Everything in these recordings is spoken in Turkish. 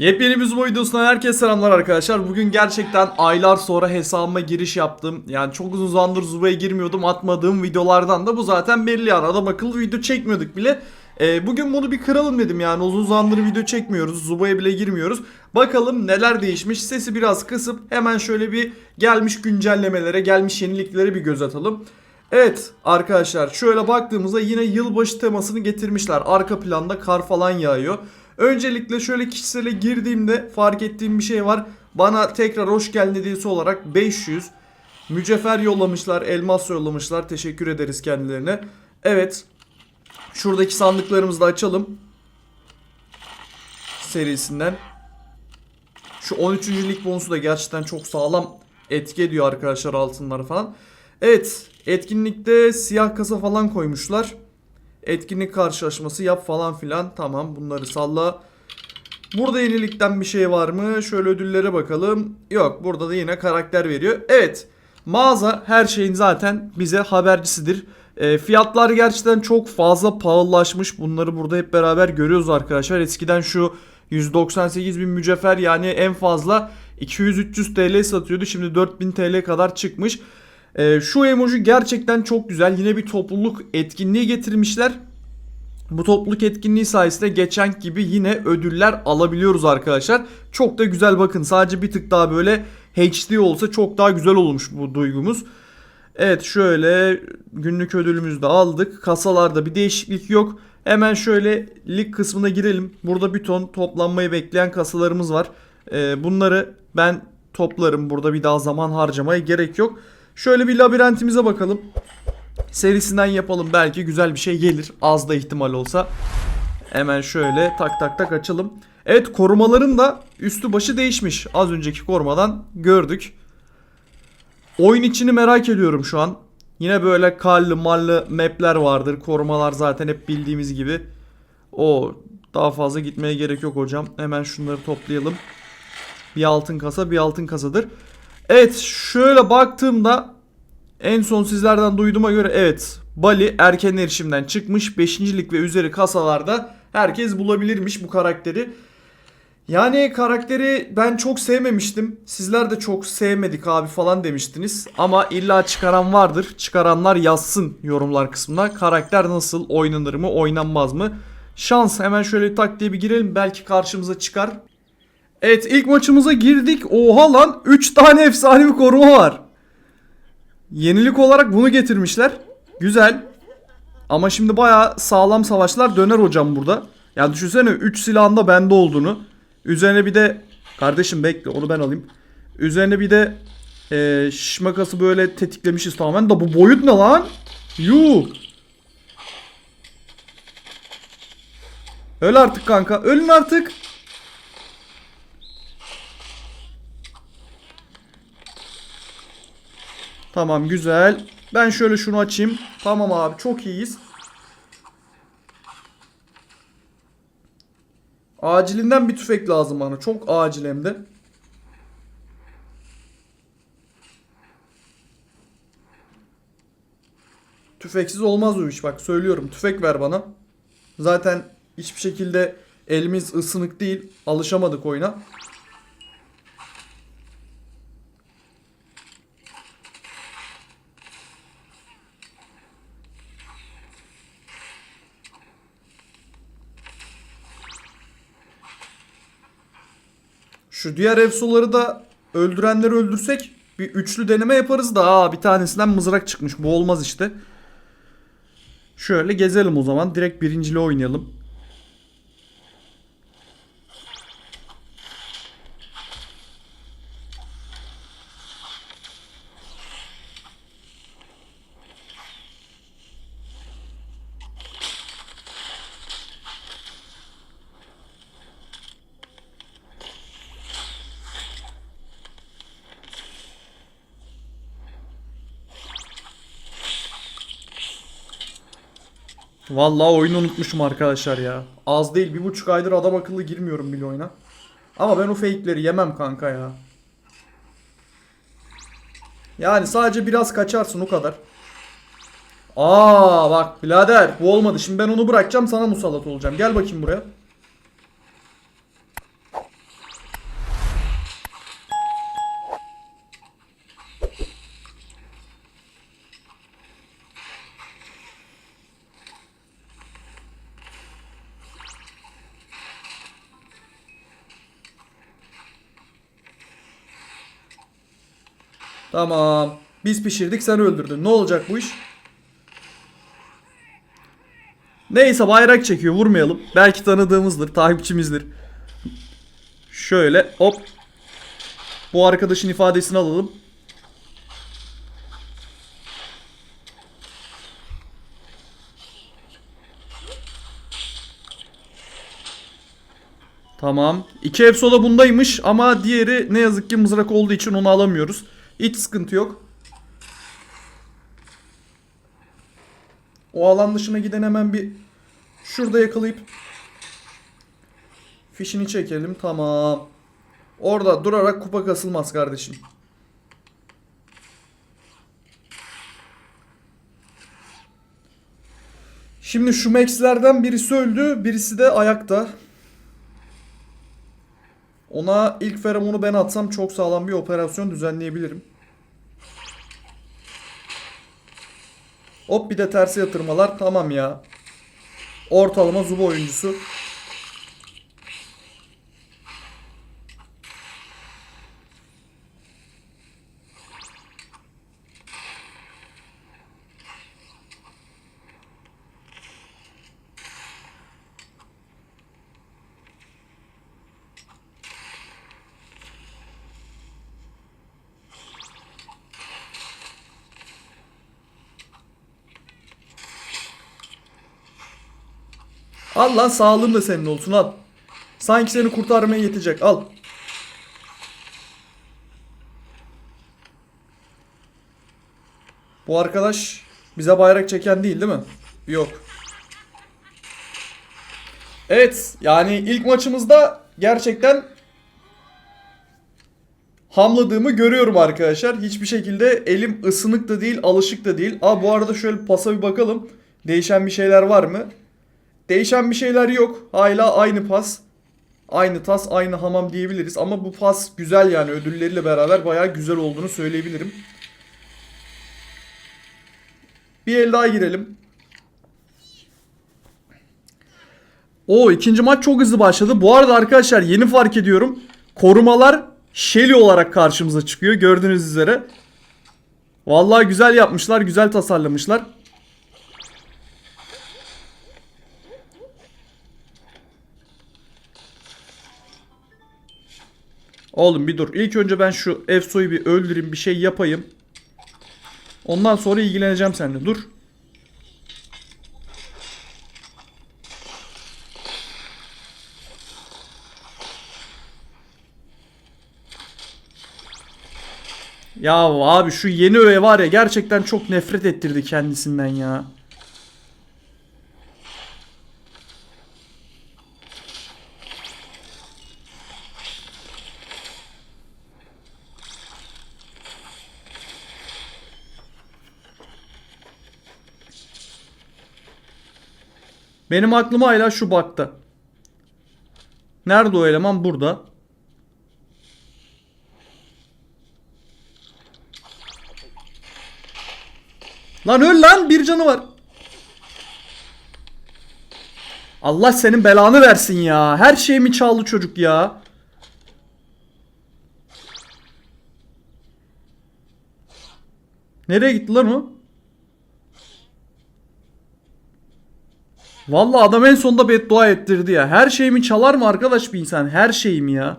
Yepyeni bir Zubo videosundan herkese selamlar arkadaşlar. Bugün gerçekten aylar sonra hesabıma giriş yaptım. Yani çok uzun zamandır Zubo'ya girmiyordum. Atmadığım videolardan da bu zaten belli yani. Adam akıllı video çekmiyorduk bile. Ee, bugün bunu bir kıralım dedim yani. Uzun zamandır video çekmiyoruz. Zubo'ya bile girmiyoruz. Bakalım neler değişmiş. Sesi biraz kısıp hemen şöyle bir gelmiş güncellemelere, gelmiş yeniliklere bir göz atalım. Evet arkadaşlar şöyle baktığımızda yine yılbaşı temasını getirmişler. Arka planda kar falan yağıyor. Öncelikle şöyle kişisele girdiğimde fark ettiğim bir şey var. Bana tekrar hoş geldin hediyesi olarak 500 mücevher yollamışlar, elmas yollamışlar. Teşekkür ederiz kendilerine. Evet. Şuradaki sandıklarımızı da açalım. Serisinden. Şu 13. lig bonusu da gerçekten çok sağlam etki ediyor arkadaşlar altınlar falan. Evet etkinlikte siyah kasa falan koymuşlar. Etkinlik karşılaşması yap falan filan. Tamam bunları salla. Burada yenilikten bir şey var mı? Şöyle ödüllere bakalım. Yok burada da yine karakter veriyor. Evet mağaza her şeyin zaten bize habercisidir. E, fiyatlar gerçekten çok fazla pahalılaşmış. Bunları burada hep beraber görüyoruz arkadaşlar. Eskiden şu 198 bin mücevher yani en fazla 200-300 TL satıyordu. Şimdi 4000 TL kadar çıkmış. Ee, şu emoji gerçekten çok güzel. Yine bir topluluk etkinliği getirmişler. Bu topluluk etkinliği sayesinde geçen gibi yine ödüller alabiliyoruz arkadaşlar. Çok da güzel bakın. Sadece bir tık daha böyle HD olsa çok daha güzel olmuş bu duygumuz. Evet şöyle günlük ödülümüzü de aldık. Kasalarda bir değişiklik yok. Hemen şöyle lig kısmına girelim. Burada bir ton toplanmayı bekleyen kasalarımız var. Ee, bunları ben toplarım. Burada bir daha zaman harcamaya gerek yok. Şöyle bir labirentimize bakalım. Serisinden yapalım. Belki güzel bir şey gelir. Az da ihtimal olsa. Hemen şöyle tak tak tak açalım. Evet korumaların da üstü başı değişmiş. Az önceki korumadan gördük. Oyun içini merak ediyorum şu an. Yine böyle kallı mallı mapler vardır. Korumalar zaten hep bildiğimiz gibi. O daha fazla gitmeye gerek yok hocam. Hemen şunları toplayalım. Bir altın kasa bir altın kasadır. Evet şöyle baktığımda en son sizlerden duyduğuma göre evet Bali erken erişimden çıkmış 5. lig ve üzeri kasalarda herkes bulabilirmiş bu karakteri. Yani karakteri ben çok sevmemiştim. Sizler de çok sevmedik abi falan demiştiniz. Ama illa çıkaran vardır. Çıkaranlar yazsın yorumlar kısmına. Karakter nasıl oynanır mı oynanmaz mı? Şans hemen şöyle tak diye bir girelim. Belki karşımıza çıkar. Evet ilk maçımıza girdik. Oha lan 3 tane efsanevi koruma var. Yenilik olarak bunu getirmişler. Güzel. Ama şimdi baya sağlam savaşlar döner hocam burada. Ya düşünsene 3 silahın da bende olduğunu. Üzerine bir de kardeşim bekle onu ben alayım. Üzerine bir de e, şişmakası böyle tetiklemişiz tamamen. Da bu boyut ne lan? Yuh. Öl artık kanka. Ölün artık. Tamam güzel. Ben şöyle şunu açayım. Tamam abi çok iyiyiz. Acilinden bir tüfek lazım bana. Çok acil hem de. Tüfeksiz olmaz o iş bak söylüyorum. Tüfek ver bana. Zaten hiçbir şekilde elimiz ısınık değil. Alışamadık oyuna. Şu diğer efsoları da öldürenleri öldürsek bir üçlü deneme yaparız da aa bir tanesinden mızrak çıkmış. Bu olmaz işte. Şöyle gezelim o zaman. Direkt birincili oynayalım. Vallahi oyunu unutmuşum arkadaşlar ya. Az değil bir buçuk aydır adam akıllı girmiyorum bile oyuna. Ama ben o fake'leri yemem kanka ya. Yani sadece biraz kaçarsın o kadar. Aa bak birader bu olmadı. Şimdi ben onu bırakacağım sana musallat olacağım. Gel bakayım buraya. Tamam. Biz pişirdik sen öldürdün. Ne olacak bu iş? Neyse bayrak çekiyor vurmayalım. Belki tanıdığımızdır, takipçimizdir. Şöyle hop. Bu arkadaşın ifadesini alalım. Tamam. İki Epso da bundaymış ama diğeri ne yazık ki mızrak olduğu için onu alamıyoruz. Hiç sıkıntı yok. O alan dışına giden hemen bir şurada yakalayıp fişini çekelim. Tamam. Orada durarak kupa kasılmaz kardeşim. Şimdi şu Max'lerden birisi öldü, birisi de ayakta. Ona ilk feromonu ben atsam çok sağlam bir operasyon düzenleyebilirim. Hop bir de tersi yatırmalar. Tamam ya. Ortalama Zuba oyuncusu. Al lan sağlığın da senin olsun al. Sanki seni kurtarmaya yetecek al. Bu arkadaş bize bayrak çeken değil değil mi? Yok. Evet yani ilk maçımızda gerçekten hamladığımı görüyorum arkadaşlar. Hiçbir şekilde elim ısınık da değil alışık da değil. Aa bu arada şöyle pasa bir bakalım. Değişen bir şeyler var mı? Değişen bir şeyler yok. Hala aynı pas. Aynı tas, aynı hamam diyebiliriz. Ama bu pas güzel yani ödülleriyle beraber bayağı güzel olduğunu söyleyebilirim. Bir el daha girelim. O ikinci maç çok hızlı başladı. Bu arada arkadaşlar yeni fark ediyorum. Korumalar Shelly olarak karşımıza çıkıyor gördüğünüz üzere. Vallahi güzel yapmışlar, güzel tasarlamışlar. Oğlum bir dur. İlk önce ben şu Efso'yu bir öldüreyim, bir şey yapayım. Ondan sonra ilgileneceğim seninle. Dur. Ya abi şu yeni öğe var ya gerçekten çok nefret ettirdi kendisinden ya. Benim aklıma hala şu bakta. Nerede o eleman? Burada. Lan öl lan bir canı var. Allah senin belanı versin ya. Her şeyimi çaldı çocuk ya. Nereye gitti lan o? Vallahi adam en sonunda beddua ettirdi ya. Her şeyimi çalar mı arkadaş bir insan? Her şeyimi ya.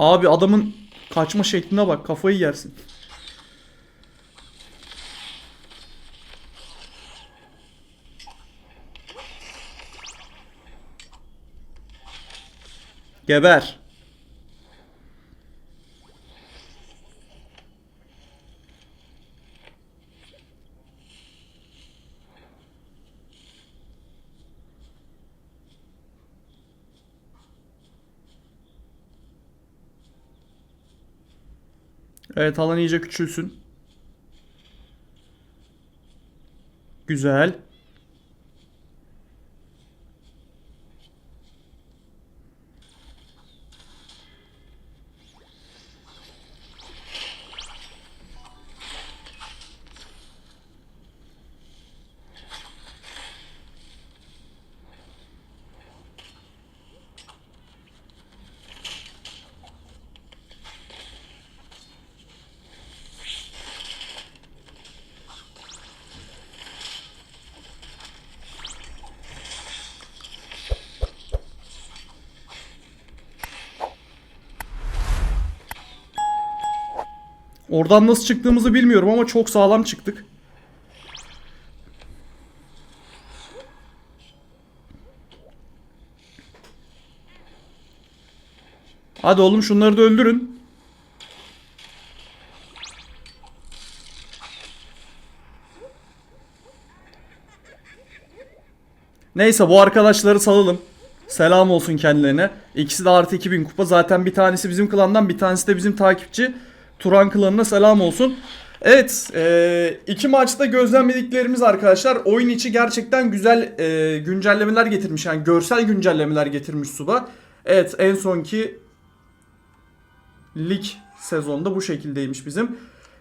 Abi adamın kaçma şekline bak kafayı yersin. Geber. Evet alan iyice küçülsün. Güzel. Oradan nasıl çıktığımızı bilmiyorum ama çok sağlam çıktık. Hadi oğlum şunları da öldürün. Neyse bu arkadaşları salalım. Selam olsun kendilerine. İkisi de artı 2000 kupa. Zaten bir tanesi bizim klandan bir tanesi de bizim takipçi. Turan klanına selam olsun. Evet e, iki maçta gözlemlediklerimiz arkadaşlar oyun içi gerçekten güzel e, güncellemeler getirmiş. Yani görsel güncellemeler getirmiş Suba. Evet en sonki lig sezonda bu şekildeymiş bizim.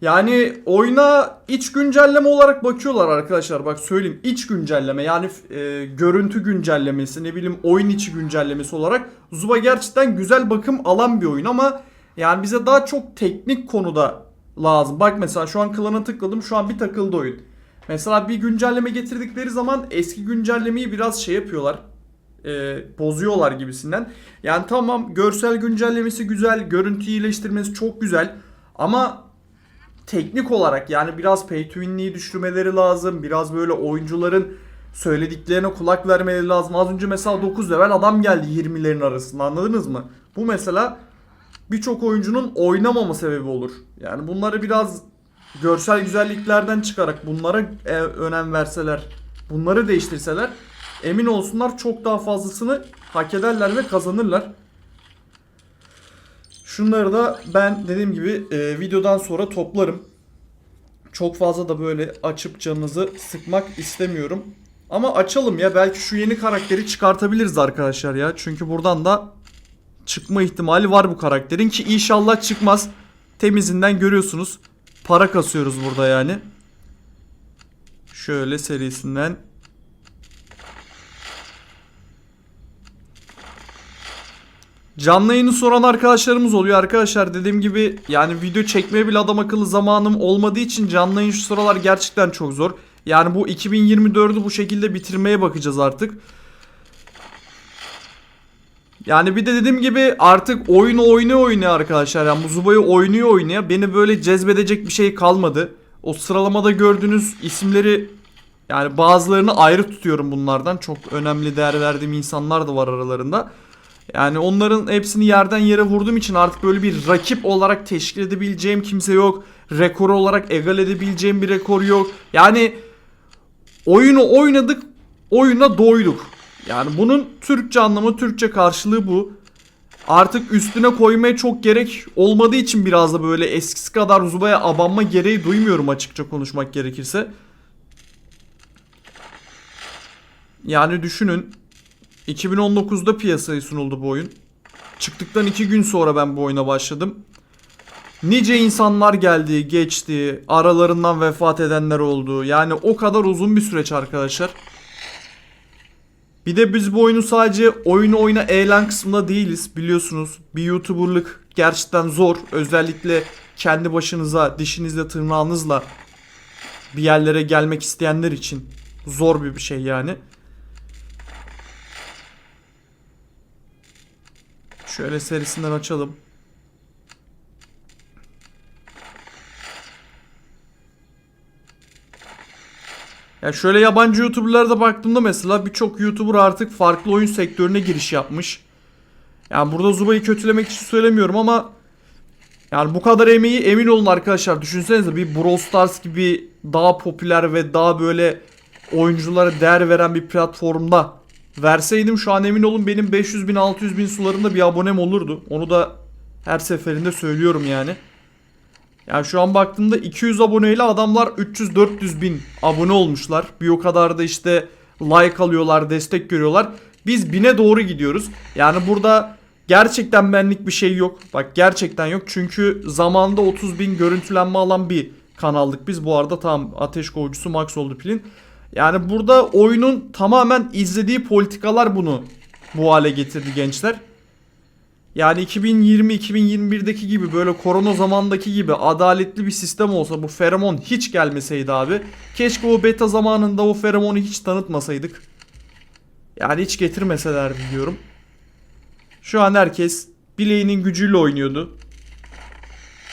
Yani oyuna iç güncelleme olarak bakıyorlar arkadaşlar. Bak söyleyeyim iç güncelleme yani e, görüntü güncellemesi ne bileyim oyun içi güncellemesi olarak Zuba gerçekten güzel bakım alan bir oyun ama yani bize daha çok teknik konuda lazım. Bak mesela şu an klana tıkladım şu an bir takıldı oyun. Mesela bir güncelleme getirdikleri zaman eski güncellemeyi biraz şey yapıyorlar. e, bozuyorlar gibisinden. Yani tamam görsel güncellemesi güzel, görüntü iyileştirmesi çok güzel ama teknik olarak yani biraz pay to win'liği düşürmeleri lazım. Biraz böyle oyuncuların söylediklerine kulak vermeleri lazım. Az önce mesela 9 level adam geldi 20'lerin arasında anladınız mı? Bu mesela birçok oyuncunun oynamama sebebi olur. Yani bunları biraz görsel güzelliklerden çıkarak bunlara e, önem verseler, bunları değiştirseler emin olsunlar çok daha fazlasını hak ederler ve kazanırlar. Şunları da ben dediğim gibi e, videodan sonra toplarım. Çok fazla da böyle açıp canınızı sıkmak istemiyorum. Ama açalım ya belki şu yeni karakteri çıkartabiliriz arkadaşlar ya. Çünkü buradan da çıkma ihtimali var bu karakterin ki inşallah çıkmaz. Temizinden görüyorsunuz. Para kasıyoruz burada yani. Şöyle serisinden Canlı yayını soran arkadaşlarımız oluyor arkadaşlar dediğim gibi yani video çekmeye bile adam akıllı zamanım olmadığı için canlı yayın şu sıralar gerçekten çok zor. Yani bu 2024'ü bu şekilde bitirmeye bakacağız artık. Yani bir de dediğim gibi artık oyunu oynuyor oynuyor arkadaşlar. Yani bu Zuba'yı oynuyor oynuyor. Beni böyle cezbedecek bir şey kalmadı. O sıralamada gördüğünüz isimleri yani bazılarını ayrı tutuyorum bunlardan. Çok önemli değer verdiğim insanlar da var aralarında. Yani onların hepsini yerden yere vurduğum için artık böyle bir rakip olarak teşkil edebileceğim kimse yok. Rekor olarak egal edebileceğim bir rekor yok. Yani oyunu oynadık, oyuna doyduk. Yani bunun Türkçe anlamı, Türkçe karşılığı bu. Artık üstüne koymaya çok gerek olmadığı için biraz da böyle eskisi kadar Zuba'ya abanma gereği duymuyorum açıkça konuşmak gerekirse. Yani düşünün 2019'da piyasaya sunuldu bu oyun. Çıktıktan 2 gün sonra ben bu oyuna başladım. Nice insanlar geldi, geçti, aralarından vefat edenler oldu. Yani o kadar uzun bir süreç arkadaşlar. Bir de biz bu oyunu sadece oyunu oyna eğlen kısmında değiliz biliyorsunuz. Bir YouTuber'lık gerçekten zor. Özellikle kendi başınıza, dişinizle, tırnağınızla bir yerlere gelmek isteyenler için zor bir şey yani. Şöyle serisinden açalım. Ya şöyle yabancı YouTuber'lara da baktığımda mesela birçok YouTuber artık farklı oyun sektörüne giriş yapmış. Yani burada Zuba'yı kötülemek için söylemiyorum ama yani bu kadar emeği emin olun arkadaşlar. Düşünsenize bir Brawl Stars gibi daha popüler ve daha böyle oyunculara değer veren bir platformda verseydim şu an emin olun benim 500 bin 600 bin sularında bir abonem olurdu. Onu da her seferinde söylüyorum yani. Yani şu an baktığımda 200 aboneyle adamlar 300-400 bin abone olmuşlar. Bir o kadar da işte like alıyorlar, destek görüyorlar. Biz bine doğru gidiyoruz. Yani burada gerçekten benlik bir şey yok. Bak gerçekten yok. Çünkü zamanda 30 bin görüntülenme alan bir kanaldık biz. Bu arada tam ateş kovucusu Max oldu pilin. Yani burada oyunun tamamen izlediği politikalar bunu bu hale getirdi gençler. Yani 2020-2021'deki gibi böyle korona zamandaki gibi adaletli bir sistem olsa bu feromon hiç gelmeseydi abi. Keşke o beta zamanında o feromonu hiç tanıtmasaydık. Yani hiç getirmeselerdi diyorum. Şu an herkes bileğinin gücüyle oynuyordu.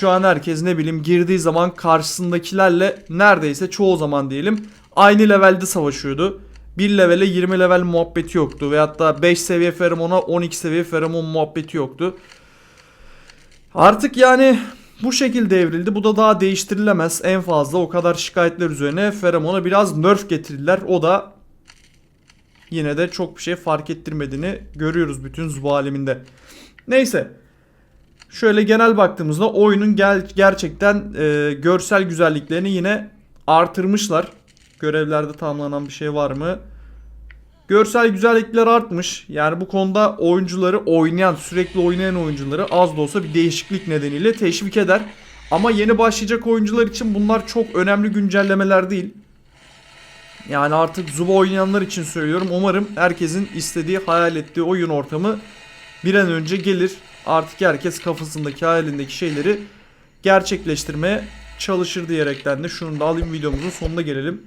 Şu an herkes ne bileyim girdiği zaman karşısındakilerle neredeyse çoğu zaman diyelim aynı levelde savaşıyordu. 1 levele 20 level muhabbeti yoktu. Veyahut da 5 seviye feromona 12 seviye feromon muhabbeti yoktu. Artık yani bu şekilde evrildi. Bu da daha değiştirilemez. En fazla o kadar şikayetler üzerine feromona biraz nerf getirdiler. O da yine de çok bir şey fark ettirmediğini görüyoruz bütün zuba aleminde. Neyse. Şöyle genel baktığımızda oyunun gel gerçekten e, görsel güzelliklerini yine artırmışlar. Görevlerde tamamlanan bir şey var mı? Görsel güzellikler artmış. Yani bu konuda oyuncuları oynayan, sürekli oynayan oyuncuları az da olsa bir değişiklik nedeniyle teşvik eder. Ama yeni başlayacak oyuncular için bunlar çok önemli güncellemeler değil. Yani artık Zuba oynayanlar için söylüyorum. Umarım herkesin istediği, hayal ettiği oyun ortamı bir an önce gelir. Artık herkes kafasındaki hayalindeki şeyleri gerçekleştirmeye çalışır diyerekten de şunu da alayım videomuzun sonuna gelelim.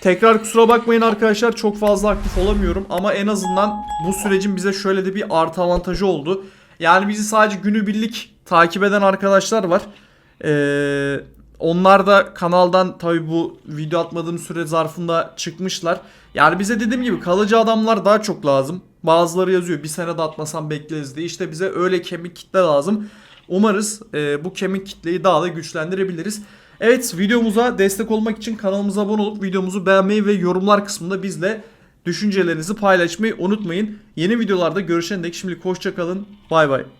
Tekrar kusura bakmayın arkadaşlar çok fazla aktif olamıyorum ama en azından bu sürecin bize şöyle de bir artı avantajı oldu. Yani bizi sadece günübirlik takip eden arkadaşlar var. Ee, onlar da kanaldan tabi bu video atmadığım süre zarfında çıkmışlar. Yani bize dediğim gibi kalıcı adamlar daha çok lazım. Bazıları yazıyor bir sene de atmasam bekleriz diye. İşte bize öyle kemik kitle lazım. Umarız e, bu kemik kitleyi daha da güçlendirebiliriz. Evet videomuza destek olmak için kanalımıza abone olup videomuzu beğenmeyi ve yorumlar kısmında bizle düşüncelerinizi paylaşmayı unutmayın. Yeni videolarda görüşene dek şimdilik hoşçakalın. Bay bay.